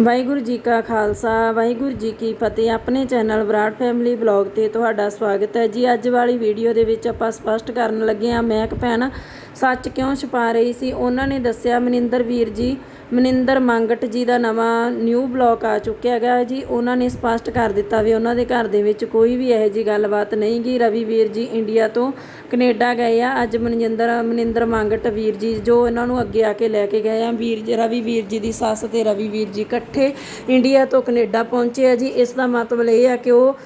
ਵਾਹਿਗੁਰੂ ਜੀ ਕਾ ਖਾਲਸਾ, ਵਾਹਿਗੁਰੂ ਜੀ ਕੀ ਫਤਿਹ। ਆਪਣੇ channel Brar family blog ਤੇ ਤੁਹਾਡਾ ਸਵਾਗਤ ਹੈ ਜੀ। ਅੱਜ ਵਾਲੀ ਵੀਡੀਓ ਦੇ ਵਿੱਚ ਆਪਾਂ ਸਪਸ਼ਟ ਕਰਨ ਲੱਗੇ ਹਾਂ ਮਹਿਕ ਭੈਣ ਸੱਚ ਕਿਉਂ ਛੁਪਾ ਰਹੀ ਸੀ? ਉਹਨਾਂ ਨੇ ਦੱਸਿਆ, ਮਨਿੰਦਰ ਵੀਰ ਜੀ, ਮਨਿੰਦਰ ਮੰਗਟ ਜੀ ਦਾ ਨਵਾਂ ਨਿਊ ਬਲੌਗ ਆ ਚੁੱਕਿਆ ਹੈਗਾ ਜੀ। ਉਹਨਾਂ ਨੇ ਸਪਸ਼ਟ ਕਰ ਦਿੱਤਾ ਵੀ ਉਹਨਾਂ ਦੇ ਘਰ ਦੇ ਵਿੱਚ ਕੋਈ ਵੀ ਇਹੋ ਜੀ ਗੱਲਬਾਤ ਨਹੀਂ ਗਈ ਰਵੀ ਵੀਰ ਜੀ ਇੰਡੀਆ ਤੋਂ ਕੈਨੇਡਾ ਗਏ ਆ। ਅੱਜ ਮਨਜਿੰਦਰ, ਮਨਿੰਦਰ ਮੰਗਟ ਵੀਰ ਜੀ ਜੋ ਇਹਨਾਂ ਨੂੰ ਅੱਗੇ ਆ ਕੇ ਲੈ ਕੇ ਗਏ ਆ। ਵੀਰ ਜੀ, ਰਵੀ ਵੀਰ ਜੀ ਦੀ ਸੱਸ ਤੇ ਰਵੀ ਵੀਰ ਜੀ ਇਕੱਠੇ ਇੰਡੀਆ ਤੋਂ ਕੈਨੇਡਾ ਪਹੁੰਚੇ ਆ ਜੀ। ਇਸ ਦਾ ਮਤਲਬ ਇਹ ਆ ਕਿ ਉਹ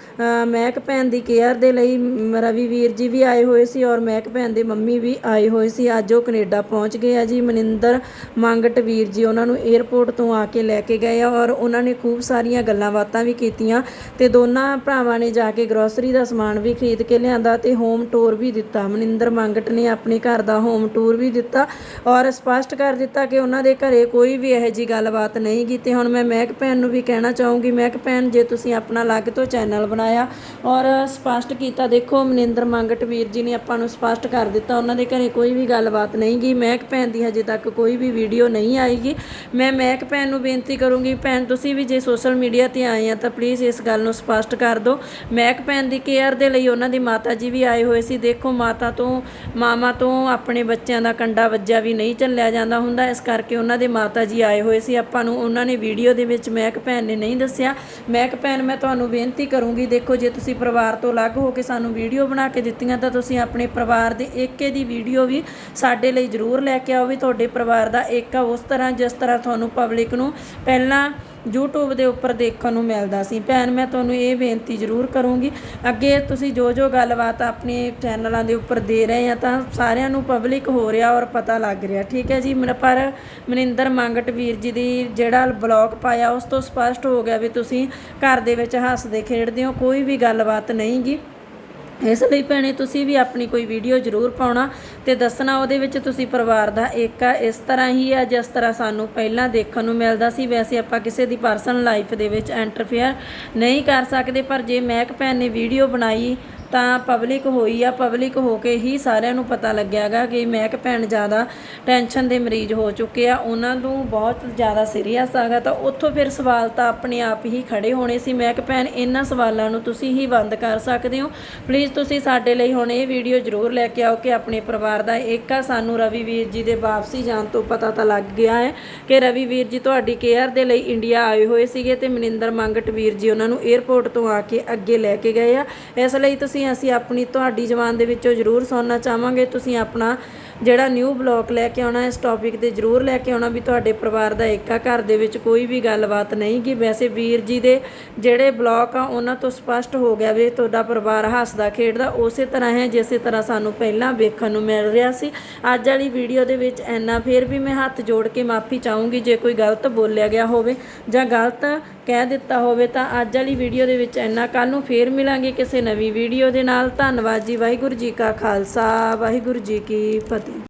ਮਹਿਕ ਭੈਣ ਦੀ ਕੇਅਰ ਦੇ ਲਈ ਰਵੀ ਵੀਰ ਜੀ ਵੀ ਆਏ ਹੋਏ ਸੀ ਔਰ ਮਹਿਕ ਭੈਣ ਦੇ ਮੰਮੀ ਵੀ ਆਏ ਹੋਏ ਸੀ। ਅੱਜ ਉਹ ਕੈਨੇਡਾ ਪਹੁੰਚ ਗਏ ਆ ਜੀ। ਮਨਿੰਦਰ ਮੰਗਟ ਵੀਰ ਜੀ ਉਹਨਾਂ ਨੂੰ 에ਅਰਪੋਰਟ ਤੋਂ ਆ ਕੇ ਲੈ ਕੇ ਗਏ ਆ ਔਰ ਉਹਨਾਂ ਨੇ ਖੂਬ ਸਾਰੀਆਂ ਗੱਲਾਂ ਬਾਤਾਂ ਵੀ ਕੀਤੀਆਂ ਤੇ ਦੋਨਾਂ ਭਰਾਵਾਂ ਨੇ ਜਾ ਕੇ ਗਰੋਸਰੀ ਦਾ ਸਮਾਨ ਵੀ ਖਰੀਦ ਕੇ ਲਿਆਂਦਾ ਤੇ ਹੋਮ ਟੂਰ ਵੀ ਦਿੱਤਾ। ਮਨਿੰਦਰ ਮੰਗਟ ਨੇ ਆਪਣੇ ਘਰ ਦਾ ਹੋਮ ਟੂਰ ਵੀ ਦਿੱਤਾ ਔਰ ਸਪਸ਼ਟ ਕਰ ਦਿੱਤਾ ਕਿ ਉਹਨਾਂ ਦੇ ਘਰੇ ਕੋਈ ਵੀ ਇਹੋ ਜੀ ਗੱਲਬਾਤ ਨਹੀਂ ਕੀਤੀ। ਹੁਣ ਹੁਣ ਮੈਂ ਮਹਿਕ ਭੈਣ ਨੂੰ ਵੀ ਕਹਿਣਾ ਚਾਹੂੰਗੀ, ਮਹਿਕ ਭੈਣ ਜੇ ਤੁਸੀਂ ਆਪਣਾ ਅਲੱਗ ਤੋਂ ਚੈਨਲ ਬਣਾਇਆ ਔਰ ਸਪਸ਼ਟ ਕੀਤਾ, ਦੇਖੋ ਮਨਿੰਦਰ ਮੰਗਟ ਵੀਰ ਜੀ ਨੇ ਆਪਾਂ ਨੂੰ ਸਪਸ਼ਟ ਕਰ ਦਿੱਤਾ, ਉਹਨਾਂ ਦੇ ਘਰੇ ਕੋਈ ਵੀ ਗੱਲਬਾਤ ਨਹੀਂ ਗਈ ਮਹਿਕ ਭੈਣ ਦੀ ਹਜੇ ਤੱਕ ਕੋਈ ਵੀ ਵੀਡੀਓ ਨਹੀਂ ਆਏਗੀ ਮੈਂ ਮਹਿਕ ਭੈਣ ਨੂੰ ਬੇਨਤੀ ਕਰੂੰਗੀ, ਭੈਣ ਤੁਸੀਂ ਵੀ ਜੇ ਸੋਸ਼ਲ ਮੀਡੀਆ ਤੇ ਆਏ ਆ ਤਾਂ ਪਲੀਜ਼ ਇਸ ਗੱਲ ਨੂੰ ਸਪਸ਼ਟ ਕਰ ਦਿਓ ਮਹਿਕ ਭੈਣ ਦੀ ਕੇਅਰ ਦੇ ਲਈ ਉਹਨਾਂ ਦੀ ਮਾਤਾ ਜੀ ਵੀ ਆਏ ਹੋਏ ਸੀ, ਦੇਖੋ ਮਾਤਾ ਤੋਂ, ਮਾਮਾ ਤੋਂ ਆਪਣੇ ਬੱਚਿਆਂ ਦਾ ਕੰਡਾ ਵੱਜਿਆ ਵੀ ਨਹੀਂ ਚੱਲਿਆ ਜਾਂਦਾ ਹੁੰਦਾ, ਇਸ ਕਰਕੇ ਉਹਨਾਂ ਦੇ ਮਾਤਾ ਜੀ ਆਏ ਹੋਏ ਸੀ, ਆਪਾਂ ਨੂੰ ਉਹਨਾਂ ਨੇ ਵੀਡੀਓ ਵੀਡੀਓ ਦੇ ਵਿੱਚ ਮਹਿਕ ਭੈਣ ਨੇ ਨਹੀਂ ਦੱਸਿਆ। ਮਹਿਕ ਭੈਣ, ਮੈਂ ਤੁਹਾਨੂੰ ਬੇਨਤੀ ਕਰੂੰਗੀ, ਦੇਖੋ ਜੇ ਤੁਸੀਂ ਪਰਿਵਾਰ ਤੋਂ ਅਲੱਗ ਹੋ ਕੇ ਸਾਨੂੰ ਵੀਡੀਓ ਬਣਾ ਕੇ ਦਿੱਤੀਆਂ, ਤਾਂ ਤੁਸੀਂ ਆਪਣੇ ਪਰਿਵਾਰ ਦੇ ਏਕੇ ਦੀ ਵੀਡੀਓ ਵੀ ਸਾਡੇ ਲਈ ਜ਼ਰੂਰ ਲੈ ਕੇ ਆਓ ਵੀ ਤੁਹਾਡੇ ਪਰਿਵਾਰ ਦਾ ਏਕਾ ਉਸ ਤਰ੍ਹਾਂ, ਜਿਸ ਤਰ੍ਹਾਂ ਤੁਹਾਨੂੰ ਪਬਲਿਕ ਨੂੰ ਪਹਿਲਾਂ YouTube ਦੇ ਉੱਪਰ ਦੇਖਣ ਨੂੰ ਮਿਲਦਾ ਸੀ। ਭੈਣ, ਮੈਂ ਤੁਹਾਨੂੰ ਇਹ ਬੇਨਤੀ ਜ਼ਰੂਰ ਕਰੂੰਗੀ। ਅੱਗੇ ਤੁਸੀਂ ਜੋ ਜੋ ਗੱਲਬਾਤ ਆਪਣੇ ਚੈਨਲਾਂ ਦੇ ਉੱਪਰ ਦੇ ਰਹੇ ਆ ਤਾਂ ਸਾਰਿਆਂ ਨੂੰ ਪਬਲਿਕ ਹੋ ਰਿਹਾ ਔਰ ਪਤਾ ਲੱਗ ਰਿਹਾ। ਠੀਕ ਹੈ ਜੀ? ਮੇਰਾ ਪਰ ਮਨਿੰਦਰ ਮੰਗਟ ਵੀਰ ਜੀ ਦੀ ਜਿਹੜਾ ਬਲੌਗ ਪਾਇਆ, ਉਸ ਤੋਂ ਸਪਸ਼ਟ ਹੋ ਗਿਆ ਵੀ ਤੁਸੀਂ ਘਰ ਦੇ ਵਿੱਚ ਹੱਸਦੇ ਖੇਡਦੇ ਹੋ, ਕੋਈ ਵੀ ਗੱਲਬਾਤ ਨਹੀਂ ਗੀ ਇਸ ਲਈ ਭੈਣੇ ਤੁਸੀਂ ਵੀ ਆਪਣੀ ਕੋਈ ਵੀਡੀਓ ਜ਼ਰੂਰ ਪਾਉਣਾ ਤੇ ਦੱਸਣਾ ਉਹਦੇ ਵਿੱਚ ਤੁਸੀਂ ਪਰਿਵਾਰ ਦਾ ਏਕਾ ਇਸ ਤਰ੍ਹਾਂ ਹੀ ਆ ਜਿਸ ਤਰ੍ਹਾਂ ਸਾਨੂੰ ਪਹਿਲਾਂ ਦੇਖਣ ਨੂੰ ਮਿਲਦਾ ਸੀ, ਵੈਸੇ ਆਪਾਂ ਕਿਸੇ ਦੀ ਪਰਸਨਲ ਲਾਈਫ ਦੇ ਵਿੱਚ ਇੰਟਰਫੇਅਰ ਨਹੀਂ ਕਰ ਸਕਦੇ, ਪਰ ਜੇ ਮਹਿਕ ਭੈਣ ਨੇ ਵੀਡੀਓ ਬਣਾਈ ਤਾਂ ਪਬਲਿਕ ਹੋਈ ਆ ਪਬਲਿਕ ਹੋ ਕੇ ਹੀ ਸਾਰਿਆਂ ਨੂੰ ਪਤਾ ਲੱਗਿਆਗਾ ਕਿ ਮਹਿਕ ਭੈਣ ਜ਼ਿਆਦਾ ਟੈਨਸ਼ਨ ਦੇ ਮਰੀਜ਼ ਹੋ ਚੁੱਕੇ ਆ। ਉਹਨਾਂ ਨੂੰ ਬਹੁਤ ਜ਼ਿਆਦਾ ਸੀਰੀਅਸ ਆਗਾ ਤਾਂ ਉੱਥੋਂ ਫਿਰ ਸਵਾਲ ਤਾਂ ਆਪਣੇ ਆਪ ਹੀ ਖੜੇ ਹੋਣੇ ਸੀ। ਮਹਿਕ ਭੈਣ, ਇਹਨਾਂ ਸਵਾਲਾਂ ਨੂੰ ਤੁਸੀਂ ਹੀ ਬੰਦ ਕਰ ਸਕਦੇ ਹੋ। ਪਲੀਜ਼ ਤੁਸੀਂ ਸਾਡੇ ਲਈ ਹੁਣ ਇਹ ਵੀਡੀਓ ਜ਼ਰੂਰ ਲੈ ਕੇ ਆਓ ਕਿ ਆਪਣੇ ਪਰਿਵਾਰ ਦਾ ਇੱਕ ਆ ਸਾਨੂੰ ਰਵੀ ਵੀਰ ਜੀ ਦੇ ਵਾਪਸੀ ਜਾਣ ਤੋਂ ਪਤਾ ਤਾਂ ਲੱਗ ਗਿਆ ਹੈ ਕਿ ਰਵੀ ਵੀਰ ਜੀ ਤੁਹਾਡੀ ਕੇਅਰ ਦੇ ਲਈ ਇੰਡੀਆ ਆਏ ਹੋਏ ਸੀਗੇ ਤੇ ਮਨਿੰਦਰ ਮੰਗਟ ਵੀਰ ਜੀ ਉਹਨਾਂ ਨੂੰ 에ਅਰਪੋਰਟ ਤੋਂ ਆ ਕੇ ਅੱਗੇ ਲੈ ਕੇ ਗਏ ਆ। ਇਸ ਲਈ ਤੁਸੀਂ ਤੁਸੀਂ ਅਸੀਂ ਆਪਣੀ ਤੁਹਾਡੀ ਜ਼ਬਾਨ ਦੇ ਵਿੱਚੋਂ ਜ਼ਰੂਰ ਸੁਣਨਾ ਚਾਹਾਂਗੇ। ਤੁਸੀਂ ਆਪਣਾ ਜਿਹੜਾ ਨਿਊ ਬਲੌਗ ਲੈ ਕੇ ਆਉਣਾ, ਇਸ ਟੌਪਿਕ ਤੇ ਜ਼ਰੂਰ ਲੈ ਕੇ ਆਉਣਾ ਵੀ ਤੁਹਾਡੇ ਪਰਿਵਾਰ ਦਾ ਏਕਾ ਘਰ ਦੇ ਵਿੱਚ ਕੋਈ ਵੀ ਗੱਲਬਾਤ ਨਹੀਂ ਕਿ ਵੈਸੇ ਵੀਰ ਜੀ ਦੇ ਜਿਹੜੇ ਬਲੌਗ ਆ, ਉਹਨਾਂ ਤੋਂ ਸਪਸ਼ਟ ਹੋ ਗਿਆ ਵੀ ਤੁਹਾਡਾ ਪਰਿਵਾਰ ਹੱਸਦਾ, ਖੇਡਦਾ, ਉਸੇ ਤਰ੍ਹਾਂ ਹੈ, ਜਿਸੇ ਤਰ੍ਹਾਂ ਸਾਨੂੰ ਪਹਿਲਾਂ ਵੇਖਣ ਨੂੰ ਮਿਲ ਰਿਹਾ ਸੀ। ਅੱਜ ਵਾਲੀ ਵੀਡੀਓ ਦੇ ਵਿੱਚ ਐਨਾ ਫੇਰ ਵੀ ਮੈਂ ਹੱਥ ਜੋੜ ਕੇ ਮਾਫੀ ਚਾਹੂੰਗੀ, ਜੇ ਕੋਈ ਗਲਤ ਬੋਲਿਆ ਗਿਆ ਹੋਵੇ ਜਾਂ ਗਲਤ ਕਹਿ ਦਿੱਤਾ ਹੋਵੇ ਤਾਂ ਅੱਜ ਵਾਲੀ ਵੀਡੀਓ ਦੇ ਵਿੱਚ ਇੰਨਾ ਕੱਲ ਨੂੰ ਫੇਰ ਮਿਲਾਂਗੇ ਕਿਸੇ ਨਵੀਂ ਵੀਡੀਓ ਦੇ ਨਾਲ। ਧੰਨਵਾਦ ਜੀ, ਵਾਹਿਗੁਰੂ ਜੀ ਕਾ ਖਾਲਸਾ, ਵਾਹਿਗੁਰੂ ਜੀ ਕੀ ਫਤਿਹ।